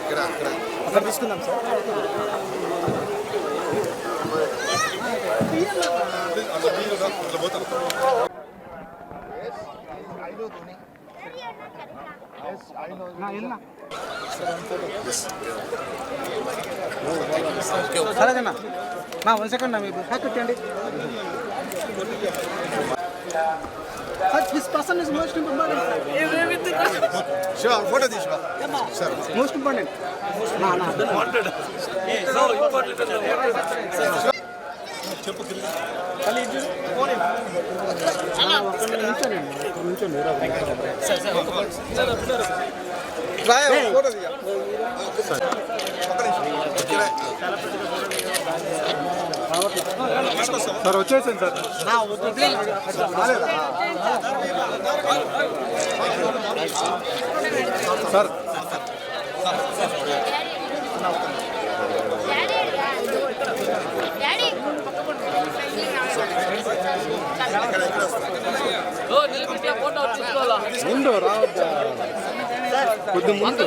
ఇక్కడ అక్కడ తీసుకుందాం సార్. అట్లా సరేనా నా వన్ సెకండ్ నా మీకు హ్యాక్ పెట్టండి sir this person is most important Shiva photo తీసివా sir most important నా నా చెప్పు కింద రాయ ఫోటో తీయ సార్ వచ్చేసాను సార్ సార్ ముందు రావద్దా కొద్ది ముందు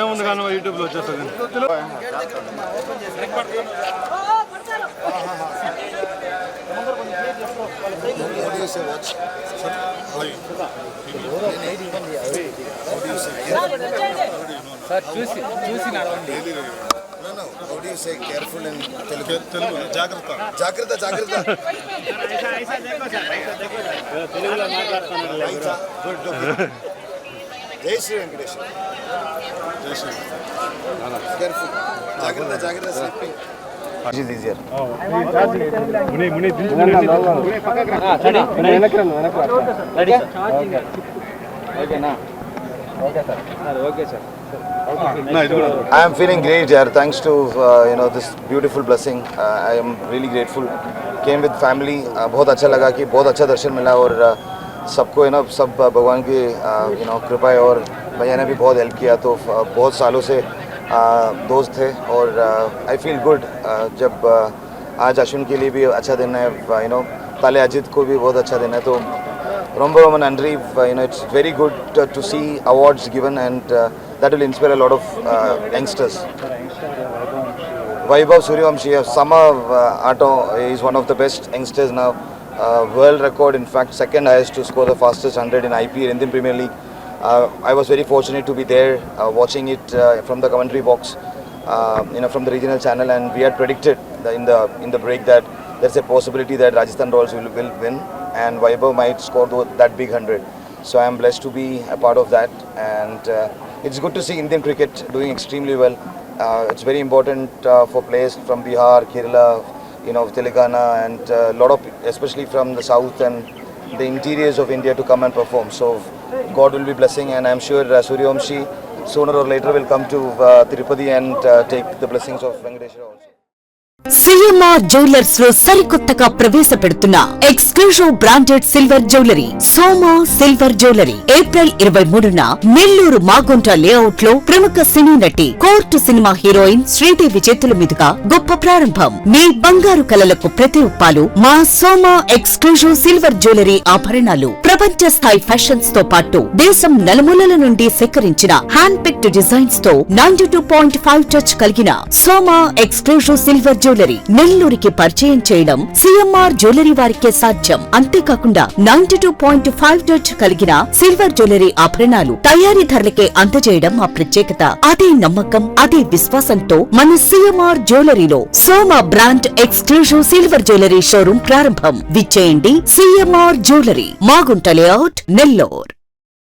ఏముంది కానీ యూట్యూబ్లో వచ్చేస్తుంది? What do you say, How do you say careful in Telugu? Telugu జాగ్రత్త జాగ్రత్త జాగ్రత్త రైతా గుడ్ జై శ్రీ వెంకటేశ్వర కేర్ఫుల్ జాగ్రత్త జాగ్రత్త slipping it easier Muni Muni I am feeling great, yaar. Thanks to uh, you know this beautiful blessing. Uh, I am really grateful. Came with family. Uh, बहुत अच्छा लगा कि बहुत अच्छा दर्शन मिला और uh, सबको है ना सब uh, भगवान की यू नो कृपा है और भैया ने भी बहुत हेल्प किया तो बहुत सालों से दोस्त थे और आई फील गुड जब आज अश्विन के लिए भी अच्छा दिन है यू नो ताले अजित को भी बहुत अच्छा दिन है तो ரொம்ப ரொம்ப நன்றி you know it's very good to, to see awards given and uh, that will inspire a lot of uh, youngsters Vaibhav Suryavamshi Sama uh, Ato is one of the best youngsters now uh, world record in fact second highest to score the fastest 100 in IPL Indian Premier League uh, I was very fortunate to be there uh, watching it uh, from the commentary box uh, you know from the regional channel and we had predicted the, in the in the break that there's a possibility that Rajasthan Royals will, will win and Vaibhav might score that big 100. So I am blessed to be a part of that and uh, it's good to see Indian cricket doing extremely well. Uh, it's very important uh, for players from Bihar, Kerala, you know, Telangana and a lot of, especially from the south and the interiors of India to come and perform. So God will be blessing and I'm sure uh, Suryavamshi sooner or later will come to uh, Tirupati and uh, take the blessings of Venkateshwara also. CMR జ్యువెలర్స్లో సరికొత్తగా ప్రవేశపెడుతున్న exclusive branded silver jewellery Soma silver jewellery. April ఇరవై మూడున నెల్లూరు మాగుంట లేఅవుట్లో ప్రముఖ సినీ నటి court cinema heroine Sridevi చేతుల మీదుగా గొప్ప ప్రారంభం. మీ బంగారు కలలకు ప్రతి ఉప్పాలు మా సోమా ఎక్స్క్లూజివ్ సిల్వర్ జ్యువెలరీ ఆభరణాలు. ప్రపంచ స్థాయి ఫ్యాషన్స్తో పాటు దేశం నలుమూలల నుండి సేకరించిన hand picked డిజైన్స్తో ninety two point five touch కలిగిన సోమా ఎక్స్క్లూజివ్ సిల్వర్ జ్యువెలరీ నెల్లూరికి పరిచయం చేయడం సిఎంఆర్ జ్యువెలరీ వారికే సాధ్యం. అంతేకాకుండా ninety two point five touch కలిగిన సిల్వర్ జ్యువెలరీ ఆభరణాలు తయారీ ధరలకే అందజేయడం మా ప్రత్యేకత. అదే నమ్మకం అదే విశ్వాసంతో మన CMR జ్యువెలరీలో Soma brand exclusive silver jewellery showroom ప్రారంభం. విచ్చేయండి CMR jewellery. Magunta layout Nellore.